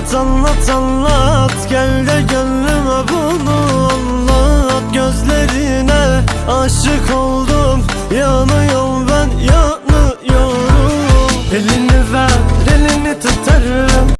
Anlat anlat anlat. Gel de gönlüme bunu anlat. Gözlerine aşık oldum. Yanıyorum ben yanıyorum. Elin